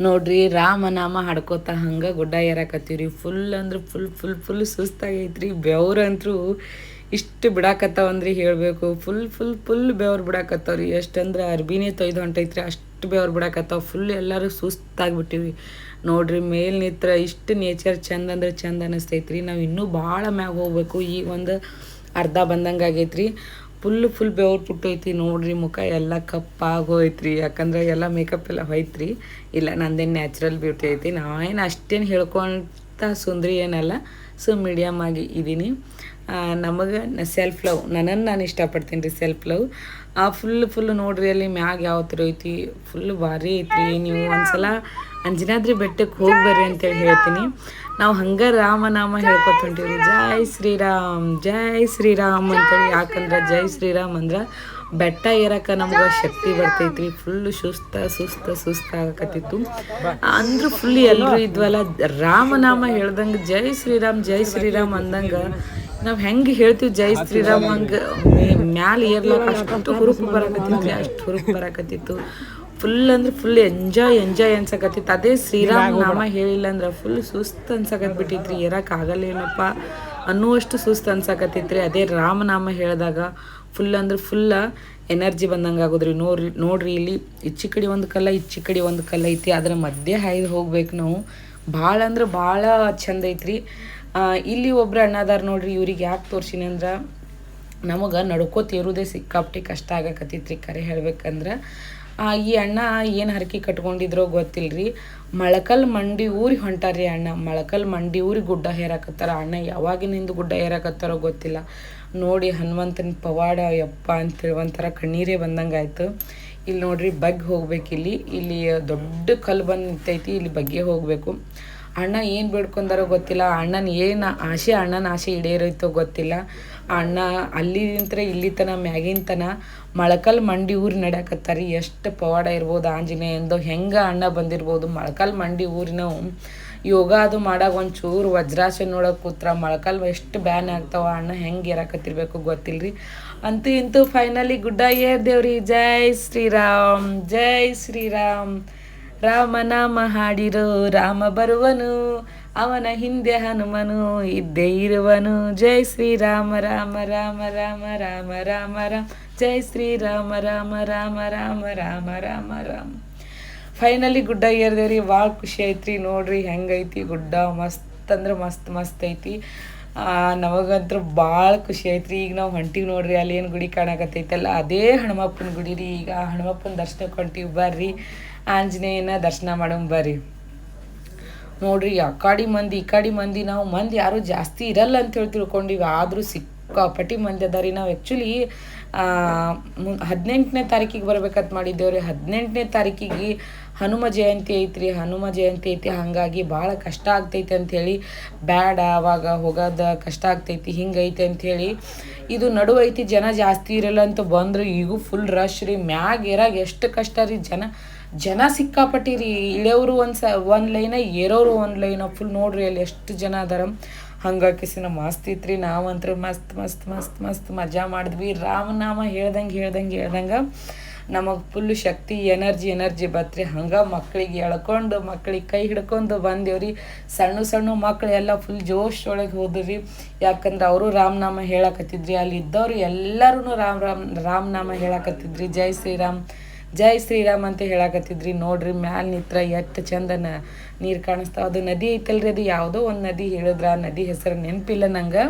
ನೋಡ್ರಿ ರಾಮನಾಮ ಹಾಡ್ಕೋತಾ ಹಂಗೆ ಗುಡ್ಡ ಏರಾಕತ್ತೀವ್ರಿ. ಫುಲ್ ಅಂದ್ರೆ ಫುಲ್ ಫುಲ್ ಫುಲ್ ಸುಸ್ತಾಗೈತ್ರಿ. ಬೆವ್ರಂತ್ರು ಇಷ್ಟು ಬಿಡಾಕತ್ತಾವಂದ್ರಿ ಹೇಳಬೇಕು. ಫುಲ್ ಫುಲ್ ಫುಲ್ ಬೆವ್ರು ಬಿಡಾಕತ್ತಾವ್ರಿ. ಎಷ್ಟಂದ್ರೆ ಅರ್ಬಿನೇ ತೊಯ್ದು ಹೊಂಟೈತ್ರಿ. ಅಷ್ಟು ಬೆವ್ರು ಬಿಡಾಕತ್ತಾವ. ಫುಲ್ ಎಲ್ಲರೂ ಸುಸ್ತಾಗ್ಬಿಟ್ಟಿವಿ. ನೋಡ್ರಿ ಮೇಲ್ ನಿತ್ರ ಇಷ್ಟು ನೇಚರ್ ಚಂದ ಅಂದ್ರೆ ಚಂದ ಅನಿಸ್ತೈತ್ರಿ. ನಾವು ಇನ್ನೂ ಭಾಳ ಮ್ಯಾಗ ಹೋಗ್ಬೇಕು. ಈಗ ಒಂದು ಅರ್ಧ ಬಂದಂಗೆ ಆಗೈತ್ರಿ ಫುಲ್ ಫುಲ್ ಬೆವ್ರು ಪುಟ್ಟೋಯ್ತಿ ನೋಡ್ರಿ ಮುಖ ಎಲ್ಲ ಕಪ್ಪಾಗೋಯ್ತ್ರಿ ಯಾಕಂದ್ರೆ ಎಲ್ಲ ಮೇಕಪ್ ಎಲ್ಲ ಹೋಯ್ತ್ರಿ. ಇಲ್ಲ, ನಂದೇನು ನ್ಯಾಚುರಲ್ ಬ್ಯೂಟಿ ಐತಿ. ನಾವೇನು ಅಷ್ಟೇನು ಹೇಳ್ಕೊಂತ ಸುಂದ್ರಿ ಏನಲ್ಲ. ಸೊ ಮೀಡಿಯಮ್ ಆಗಿ ಇದ್ದೀನಿ ನಮಗೆ ಸೆಲ್ಫ್ ಲವ್ ನನ್ನನ್ನು ನಾನು ಇಷ್ಟಪಡ್ತೀನಿ ರೀ ಸೆಲ್ಫ್ ಲವ್ ಆ ಫುಲ್ ಫುಲ್ ನೋಡ್ರಿ ಅಲ್ಲಿ ಮ್ಯಾಗ ಯಾವ ಥರ ಐತಿ. ಫುಲ್ ಭಾರಿ ಐತಿ ನೀವು ಒಂದ್ಸಲ ಅಂಜನಾದ್ರಿ ಬೆಟ್ಟಕ್ಕೆ ಹೋಗಿ ಬರ್ರಿ ಅಂತೇಳಿ ಹೇಳ್ತೀನಿ. ನಾವು ಹಂಗೆ ರಾಮನಾಮ ಹೇಳ್ಕೊತ ಹೊಂಟಿವ್ರಿ. ಜೈ ಶ್ರೀರಾಮ್ ಜೈ ಶ್ರೀರಾಮ್ ಅಂತೇಳಿ ಯಾಕಂದ್ರೆ ಜೈ ಶ್ರೀರಾಮ್ ಅಂದ್ರೆ ಬೆಟ್ಟ ಏರಕ್ಕೆ ನಮ್ಗೆ ಶಕ್ತಿ ಬರ್ತೈತ್ರಿ. ಫುಲ್ ಸುಸ್ತ ಸುಸ್ತ ಸುಸ್ತ ಆಗಕತ್ತಿತ್ತು. ಅಂದ್ರೆ ಫುಲ್ ಎಲ್ಲರೂ ಇದ್ವಲ್ಲ ರಾಮನಾಮ ಹೇಳ್ದಂಗೆ ಜೈ ಶ್ರೀರಾಮ್ ಜೈ ಶ್ರೀರಾಮ್ ಅಂದಂಗ ನಾವು ಹೆಂಗೆ ಹೇಳ್ತೀವಿ ಜೈ ಶ್ರೀರಾಮ್ ಹಂಗೆ ಮ್ಯಾಲ ಏರ್ಲಕ್ಕ ಅಷ್ಟು ಹುರುಪು ಬರಕತ್ತಿತ್ತು ಅಷ್ಟು ಹುರುಪು ಬರಾಕತ್ತಿತ್ತು. ಫುಲ್ ಅಂದ್ರೆ ಫುಲ್ ಎಂಜಾಯ್ ಎಂಜಾಯ್ ಅನ್ಸಕತ್ತಿತ್ತು. ಅದೇ ಶ್ರೀರಾಮ್ ನಾಮ ಹೇಳಿಲ್ಲ ಅಂದ್ರೆ ಫುಲ್ ಸುಸ್ತು ಅನ್ಸಕತ್ ಬಿಟ್ಟಿತ್ರಿ. ಏರಕ್ಕೆ ಆಗಲ್ಲೇನಪ್ಪ ಅನ್ನುವಷ್ಟು ಸುಸ್ತು ಅನ್ಸಕತ್ತಿತ್ರಿ. ಅದೇ ರಾಮನಾಮ ಹೇಳಿದಾಗ ಫುಲ್ ಅಂದ್ರೆ ಫುಲ್ಲ ಎನರ್ಜಿ ಬಂದಂಗೆ ಆಗೋದ್ರಿ. ನೋಡ್ರಿ ನೋಡ್ರಿ ಇಲ್ಲಿ ಇಚ್ಚಿ ಕಡೆ ಒಂದು ಕಲ್ಲ ಇಚ್ಚಿ ಕಡೆ ಒಂದು ಕಲ್ಲ ಐತಿ. ಅದರ ಮಧ್ಯೆ ಹಾಯ್ದು ಹೋಗ್ಬೇಕು ನಾವು. ಭಾಳ ಅಂದ್ರೆ ಭಾಳ ಚಂದ ಐತ್ರಿ. ಇಲ್ಲಿ ಒಬ್ರು ಅಣ್ಣದಾರ ನೋಡ್ರಿ ಇವ್ರಿಗೆ ಯಾಕೆ ತೋರ್ಸಿನಿ ಅಂದ್ರೆ ನಮಗೆ ನಡ್ಕೋತ ಇರೋದೇ ಸಿಕ್ಕಾಪಟ್ಟಿ ಕಷ್ಟ ಆಗಕತ್ತಿತ್ರಿ. ಕರೆ ಹೇಳ್ಬೇಕಂದ್ರೆ ಈ ಅಣ್ಣ ಏನು ಹರಕೆ ಕಟ್ಕೊಂಡಿದ್ರೋ ಗೊತ್ತಿಲ್ಲರಿ ಮಳಕಲ್ ಮಂಡಿ ಊರಿಗೆ ಹೊಂಟಾರ್ರಿ ಅಣ್ಣ. ಮಳಕಲ್ ಮಂಡಿ ಊರಿಗೆ ಗುಡ್ಡ ಹೇರಾಕತ್ತಾರ. ಅಣ್ಣ ಯಾವಾಗಿನಿಂದ ಗುಡ್ಡ ಹೇರಾಕತ್ತಾರೋ ಗೊತ್ತಿಲ್ಲ. ನೋಡಿ ಹನುಮಂತನ ಪವಾಡ ಯಪ್ಪ ಅಂತೇಳಿ ಒಂಥರ ಕಣ್ಣೀರೇ ಬಂದಂಗೆ ಆಯಿತು ಇಲ್ಲಿ ನೋಡ್ರಿ ಬಗ್ಗೆ ಹೋಗ್ಬೇಕು ಇಲ್ಲಿ. ಇಲ್ಲಿ ದೊಡ್ಡ ಕಲ್ಲು ಬಂದು ನಿಂತೈತಿ. ಇಲ್ಲಿ ಬಗ್ಗೆ ಹೋಗಬೇಕು. ಅಣ್ಣ ಏನು ಬೇಡ್ಕೊಂಡಾರೋ ಗೊತ್ತಿಲ್ಲ. ಅಣ್ಣನ ಏನು ಆಸೆ ಅಣ್ಣನ ಆಸೆ ಈಡೇರೈತೋ ಗೊತ್ತಿಲ್ಲ. ಆ ಅಣ್ಣ ಅಲ್ಲಿಂತ್ರ ಇಲ್ಲಿ ತನ ಮ್ಯಾಗಿನ ತನ ಮೊಳಕಲ್ ಮಂಡಿ ಊರಿ ನಡ್ಯಾಕತ್ತಾರಿ. ಎಷ್ಟು ಪವಾಡ ಇರ್ಬೋದು ಆಂಜನೇಯಂದು. ಹೆಂಗೆ ಅಣ್ಣ ಬಂದಿರ್ಬೋದು ಮಳಕಲ್ ಮಂಡಿ ಊರಿನವು. ಯೋಗ ಅದು ಮಾಡಾಗ ಒಂಚೂರು ವಜ್ರಾಸನ ನೋಡೋಕೆ ಕೂತ್ರ. ಮಳಕಲ್ ಎಷ್ಟು ಬ್ಯಾನ್ ಆಗ್ತಾವ ಅಣ್ಣ. ಹೆಂಗೆ ಇರಕತ್ತಿರ್ಬೇಕು ಗೊತ್ತಿಲ್ರಿ. ಅಂತೂ ಇಂತೂ ಫೈನಲಿ ಗುಡ್ಡ ಏರ್ದೇವ್ರಿ ಜೈ ಶ್ರೀರಾಮ್ ಜೈ ಶ್ರೀರಾಮ್. ರಾಮನಾಮ ಹಾಡಿರೋ ರಾಮ ಬರುವನು, ಅವನ ಹಿಂದೆ ಹನುಮನು, ಇದ್ದೇ ಇರುವನು. ಜೈ ಶ್ರೀರಾಮ, ರಾಮ ರಾಮ ರಾಮ ರಾಮ ರಾಮ ರಾಮ. ಜೈ ಶ್ರೀ ರಾಮ ರಾಮ ರಾಮ ರಾಮ ರಾಮ ರಾಮ ಫೈನಲಿ ಗುಡ್ಡ ಏರ್ದೇವ್ರಿ ಭಾಳ ಖುಷಿ ಐತ್ರಿ. ನೋಡ್ರಿ ಹೆಂಗೈತಿ ಗುಡ್ಡ. ಮಸ್ತ್ ಅಂದ್ರೆ ಮಸ್ತ್ ಮಸ್ತ್ ಐತಿ. ನಮಗಂತೂ ಭಾಳ ಖುಷಿ ಐತ್ರಿ. ಈಗ ನಾವು ಹೊಂಟಿವಿ ನೋಡ್ರಿ ಅಲ್ಲಿ ಏನು ಗುಡಿ ಕಾಣಕತ್ತೈತಲ್ಲ, ಅದೇ ಹನುಮಪ್ಪನ ಗುಡಿ ರೀ ಈಗ ಹನುಮಪ್ಪನ ದರ್ಶನಕ್ಕೆ ಹೊಂಟಿವಿ ಬರ್ರಿ. ಆಂಜನೇಯನ ದರ್ಶನ ಮಾಡೋಣ ಬರ್ರಿ. ನೋಡ್ರಿ ಆ ಮಂದಿ, ಈ ಕಾಡಿ ಮಂದಿ ನಾವು ಮಂದಿ ಯಾರು ಜಾಸ್ತಿ ಇರಲ್ಲ ಅಂತ ಹೇಳಿ ತಿಳ್ಕೊಂಡಿವಿ. ಆದರೂ ಸಿಕ್ಕಾಪಟ್ಟಿ ಮಂದಿ ರೀ ನಾವು ಆ್ಯಕ್ಚುಲಿ ಹದಿನೆಂಟನೇ ತಾರೀಕಿಗೆ ಬರ್ಬೇಕಂತ ಮಾಡಿದ್ದೇವ್ರಿ. ಹದಿನೆಂಟನೇ ತಾರೀಕಿಗೆ ಹನುಮ ಜಯಂತಿ ಐತ್ರಿ. ಹನುಮ ಜಯಂತಿ ಐತಿ. ಹಾಗಾಗಿ ಭಾಳ ಕಷ್ಟ ಆಗ್ತೈತಿ ಅಂಥೇಳಿ ಬ್ಯಾಡ, ಅವಾಗ ಹೋಗೋದ ಕಷ್ಟ ಆಗ್ತೈತಿ ಹಿಂಗೈತಿ ಅಂಥೇಳಿ ಇದು ನಡುವೈತಿ ಜನ ಜಾಸ್ತಿ ಇರಲ್ಲ ಅಂತ ಬಂದರು, ಈಗೂ ಫುಲ್ ರಶ್ ರೀ. ಮ್ಯಾಗ ಇರಾಗ ಎಷ್ಟು ಕಷ್ಟ ರೀ. ಜನ ಜನ ಸಿಕ್ಕಾಪಟ್ಟಿ ರೀ. ಇಳಿಯೋರು ಒಂದು ಸ ಒಂದು ಲೈನ, ಏರೋರು ಒಂದು ಲೈನ ಫುಲ್ ನೋಡ್ರಿ ಅಲ್ಲಿ ಎಷ್ಟು ಜನ ಅದಾರ. ಹಂಗಾಕಿಸಿನ ಮಸ್ತ್ ಇತ್ರಿ ನಾವಂತ್ರ ಮಸ್ತ್ ಮಸ್ತ್ ಮಸ್ತ್ ಮಸ್ತ್ ಮಜಾ ಮಾಡಿದ್ವಿ. ರಾಮನಾಮ ಹೇಳ್ದಂಗೆ ಹೇಳ್ದಂಗೆ ಹೇಳ್ದಂಗೆ ನಮಗೆ ಫುಲ್ ಶಕ್ತಿ, ಎನರ್ಜಿ ಎನರ್ಜಿ ಬತ್ರಿ. ಹಂಗೆ ಮಕ್ಕಳಿಗೆ ಎಳ್ಕೊಂಡು, ಮಕ್ಳಿಗೆ ಕೈ ಹಿಡ್ಕೊಂಡು ಬಂದೇವ್ರಿ. ಸಣ್ಣ ಸಣ್ಣ ಮಕ್ಕಳು ಎಲ್ಲ ಫುಲ್ ಜೋಶ್ ಒಳಗೆ ಹೋದ್ರಿ ಯಾಕಂದ್ರೆ ಅವರು ರಾಮನಾಮ ಹೇಳಕತ್ತಿದ್ರಿ. ಅಲ್ಲಿ ಇದ್ದವ್ರು ಎಲ್ಲರೂ ರಾಮ, ರಾಮ್, ರಾಮನಾಮ ಹೇಳಕತ್ತಿದ್ರಿ. ಜೈ ಶ್ರೀರಾಮ್. ಜೈ ಶ್ರೀರಾಮ್ ಅಂತ ಹೇಳಕತ್ತಿದ್ರಿ. ನೋಡ್ರಿ ಮ್ಯಾಲ ನಿತ್ರ ಎಷ್ಟು ಚಂದನ ನೀರು ಕಾಣಿಸ್ತಾವ. ಅದು ನದಿ ಐತಲ್ರಿ ಅದು? ಯಾವುದೋ ಒಂದು ನದಿ ಹೇಳಿದ್ರ. ನದಿ ಹೆಸರು ನೆನಪಿಲ್ಲ ನಂಗೆ.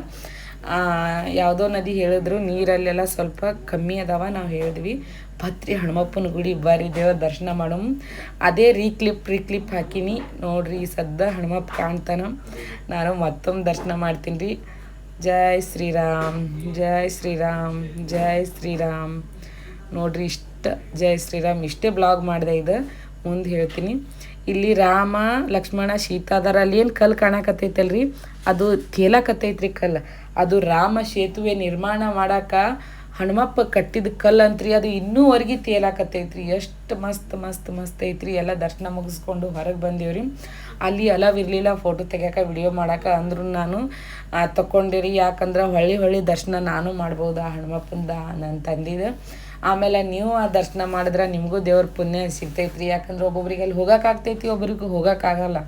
ಯಾವುದೋ ನದಿ ಹೇಳಿದ್ರು ನೀರಲ್ಲೆಲ್ಲ ಸ್ವಲ್ಪ ಕಮ್ಮಿ ಅದಾವ ನಾವು ಹೇಳಿದ್ವಿ. ಭತ್ರಿ ಹನುಮಪ್ಪನ ಗುಡಿ ಬರ್ರಿ ದೇವ್ರ ದರ್ಶನ ಮಾಡಮ್. ಅದೇ ರೀಕ್ಲಿಪ್ ರೀಕ್ಲಿಪ್ ಹಾಕಿನಿ. ನೋಡ್ರಿ ಸದ್ದ ಹನುಮಪ್ಪ ಕಾಣ್ತಾನ. ನಾನು ಮತ್ತೊಮ್ಮೆ ದರ್ಶನ ಮಾಡ್ತೀನಿ. ರೀ ಜೈ ಶ್ರೀರಾಮ್ ಜೈ ಶ್ರೀರಾಮ್ ಜೈ ಶ್ರೀರಾಮ್. ನೋಡ್ರಿ ಇಷ್ಟ ಜೈ ಶ್ರೀರಾಮ್. ಇಷ್ಟೇ ಬ್ಲಾಗ್ ಮಾಡಿದೆ ಇದು. ಮುಂದೆ ಹೇಳ್ತೀನಿ. ಇಲ್ಲಿ ರಾಮ, ಲಕ್ಷ್ಮಣ ಸೀತಾ ಅಲ್ಲಿ ಏನು ಕಲ್ಲು ಕಾಣಕತ್ತೈತಲ್ರಿ? ಅದು ತೇಲಾಕತ್ತೈತ್ರಿ ಕಲ್ಲು. ಅದು ರಾಮ ಸೇತುವೆ ನಿರ್ಮಾಣ ಮಾಡಕ್ಕೆ ಹನುಮಪ್ಪ ಕಟ್ಟಿದ ಕಲ್ಲು ಅಂತ್ರಿ. ಅದು ಇನ್ನೂವರೆಗೆ ತೇಲಾಕತ್ತೈತ್ರಿ. ಎಷ್ಟು ಮಸ್ತ್ ಮಸ್ತ್ ಮಸ್ತ್ ಐತ್ರಿ. ಎಲ್ಲ ದರ್ಶನ ಮುಗಿಸ್ಕೊಂಡು ಹೊರಗೆ ಬಂದೇವ್ರಿ. ಅಲ್ಲಿ ಅಲವ್ ಫೋಟೋ ತೆಗಿಯೋಕೆ ವಿಡಿಯೋ ಮಾಡೋಕೆ ಅಂದ್ರು ನಾನು ತಗೊಂಡಿರಿ ಯಾಕಂದ್ರೆ ಹೊಳ್ಳಿ ಹೊಳ್ಳಿ ದರ್ಶನ ನಾನು ಮಾಡ್ಬೋದು ಆ ಹನುಮಪ್ಪಂದ ನನ್ನ ತಂದಿದ್ದು ಆಮೇಲೆ ನೀವು ಆ ದರ್ಶನ ಮಾಡಿದ್ರೆ ನಿಮಗೂ ದೇವ್ರ ಪುಣ್ಯ ಸಿಗ್ತೈತ್ರಿ. ಯಾಕಂದ್ರೆ ಒಬ್ಬೊಬ್ರಿಗೆ ಅಲ್ಲಿ ಹೋಗೋಕ್ಕಾಗ್ತೈತಿ ಒಬ್ಬರಿಗೂ ಹೋಗೋಕ್ಕಾಗಲ್ಲ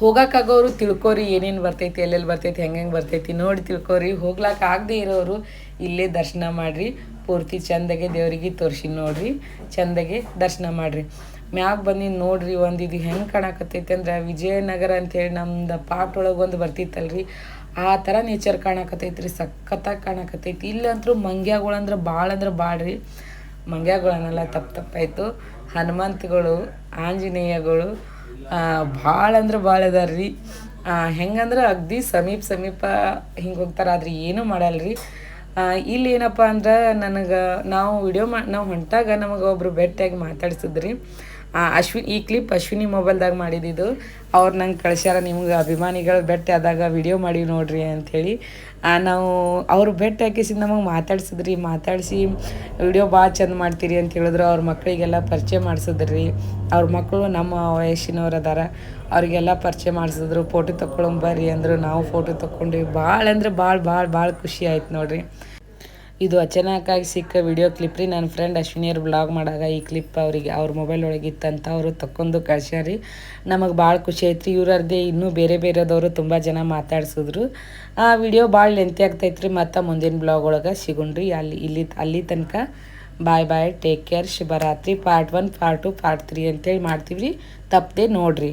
ಹೋಗೋಕ್ಕಾಗೋರು ತಿಳ್ಕೊರಿ ಏನೇನು ಬರ್ತೈತಿ, ಎಲ್ಲೆಲ್ಲಿ ಬರ್ತೈತಿ, ಹೆಂಗೆ ಹೆಂಗೆ ಬರ್ತೈತಿ ನೋಡಿ ತಿಳ್ಕೊರಿ. ಹೋಗ್ಲಾಕ ಆಗದೆ ಇರೋರು ಇಲ್ಲೇ ದರ್ಶನ ಮಾಡಿರಿ. ಪೂರ್ತಿ ಚಂದಗೆ ದೇವರಿಗೆ ತೋರಿಸಿ ನೋಡಿರಿ, ಚಂದಗೆ ದರ್ಶನ ಮಾಡಿರಿ. ಮ್ಯಾಗ ಬಂದು ನೋಡ್ರಿ ಒಂದು ಇದು ಹೆಂಗೆ ಕಾಣಕತ್ತೈತಿ ಅಂದ್ರೆ ವಿಜಯನಗರ ಅಂತೇಳಿ ನಮ್ದು ಪಾಟ್ ಒಳಗೆ ಒಂದು ಬರ್ತಿತ್ತಲ್ರಿ. ಆ ಥರ ನೇಚರ್ ಕಾಣಕತ್ತೈತ್ರಿ, ಸಖತ್ತಾಗಿ ಕಾಣಕತ್ತೈತಿ. ಇಲ್ಲಂತೂ ಮಂಗ್ಯಗಳಂದ್ರೆ ಭಾಳ ಅಂದ್ರೆ ಭಾಳ ರೀ ಮಂಗ್ಯಗಳನ್ನೆಲ್ಲ ತಪ್ಪು ತಪ್ಪಾಯಿತು. ಹನುಮಂತಗಳು, ಆಂಜನೇಯಗಳು ಭಾಳ ಅಂದ್ರೆ ಭಾಳ ಅದಾರ ರೀ ಹೆಂಗಂದ್ರೆ ಅಗ್ದಿ ಸಮೀಪ ಸಮೀಪ ಹಿಂಗೆ ಹೋಗ್ತಾರೆ, ಆದ್ರೆ ಏನೂ ಮಾಡಲ್ಲ ರೀ ಇಲ್ಲಿ ಏನಪ್ಪ ಅಂದ್ರೆ ನನಗೆ ನಾವು ವಿಡಿಯೋ ಮಾ, ನಾವು ಹೊಂಟಾಗ ನಮಗೆ ಒಬ್ಬರು ಭೇಟಿಯಾಗಿ ಮಾತಾಡ್ಸಿದ್ರಿ. ಅಶ್ವಿನ್ ಈ ಕ್ಲಿಪ್ ಅಶ್ವಿನಿ ಮೊಬೈಲ್ದಾಗ ಮಾಡಿದ್ದು ಅವ್ರು ನಂಗೆ ಕಳ್ಸ್ಯಾರ, ನಿಮ್ಗೆ ಅಭಿಮಾನಿಗಳು ಬೆಟ್ಟ ಆದಾಗ ವಿಡಿಯೋ ಮಾಡಿ ನೋಡ್ರಿ ಅಂಥೇಳಿ ನಾವು ಅವ್ರು ಬೆಟ್ಟ ಹಾಕಿಸಿದ ನಮಗೆ ಮಾತಾಡ್ಸಿದ್ರಿ. ಮಾತಾಡಿಸಿ, ವಿಡಿಯೋ ಭಾಳ ಚಂದ ಮಾಡ್ತೀರಿ ಅಂತ ಹೇಳಿದ್ರು. ಅವ್ರ ಮಕ್ಕಳಿಗೆಲ್ಲ ಪರಿಚಯ ಮಾಡಿಸಿದ್ರಿ. ಅವ್ರ ಮಕ್ಕಳು ನಮ್ಮ ವಯಸ್ಸಿನವ್ರು ಅದಾರ. ಅವ್ರಿಗೆಲ್ಲ ಪರಿಚಯ ಮಾಡಿಸಿದ್ರು. ಫೋಟೋ ತಗೊಳಂ ಬರ್ರಿ ಅಂದರು. ನಾವು ಫೋಟೋ ತಗೊಂಡ್ವಿ ಭಾಳ ಅಂದ್ರೆ ಭಾಳ ಭಾಳ ಭಾಳ ಖುಷಿ ಆಯ್ತು ನೋಡ್ರಿ. ಇದು ಅಚಾನಕ್ಕಾಗಿ ಸಿಕ್ಕ ವಿಡಿಯೋ ಕ್ಲಿಪ್ ರೀ. ನನ್ನ ಫ್ರೆಂಡ್ ಅಶ್ವಿನಿಯರ್ ಬ್ಲಾಗ್ ಮಾಡಾಗ ಈ ಕ್ಲಿಪ್ ಅವರಿಗೆ, ಅವ್ರ ಮೊಬೈಲ್ ಒಳಗೆ ಇತ್ತಂತ ಅವರು ತಕ್ಕೊಂಡು ಕಳ್ಸ್ಯಾರಿ ನಮಗೆ ಭಾಳ ಖುಷಿ ಐತ್ರಿ ಇವ್ರದ್ದೇ ಇನ್ನೂ ಬೇರೆ ಬೇರೆದವರು ತುಂಬ ಜನ ಮಾತಾಡ್ಸಿದ್ರು. ಆ ವಿಡಿಯೋ ಭಾಳ ಲೆಂತಿ ಆಗ್ತೈತ್ರಿ ಮತ್ತು ಮುಂದಿನ ಬ್ಲಾಗ್ ಒಳಗೆ ಸಿಗುಣ್ರಿ ಅಲ್ಲಿ, ಇಲ್ಲಿ, ಅಲ್ಲಿ ತನಕ ಬಾಯ್ ಬಾಯ್ ಟೇಕ್ ಕೇರ್ ಶುಭರಾತ್ರಿ. Part one part two part three ಅಂತೇಳಿ ಮಾಡ್ತೀವಿ ರೀ ತಪ್ಪದೆ ನೋಡ್ರಿ.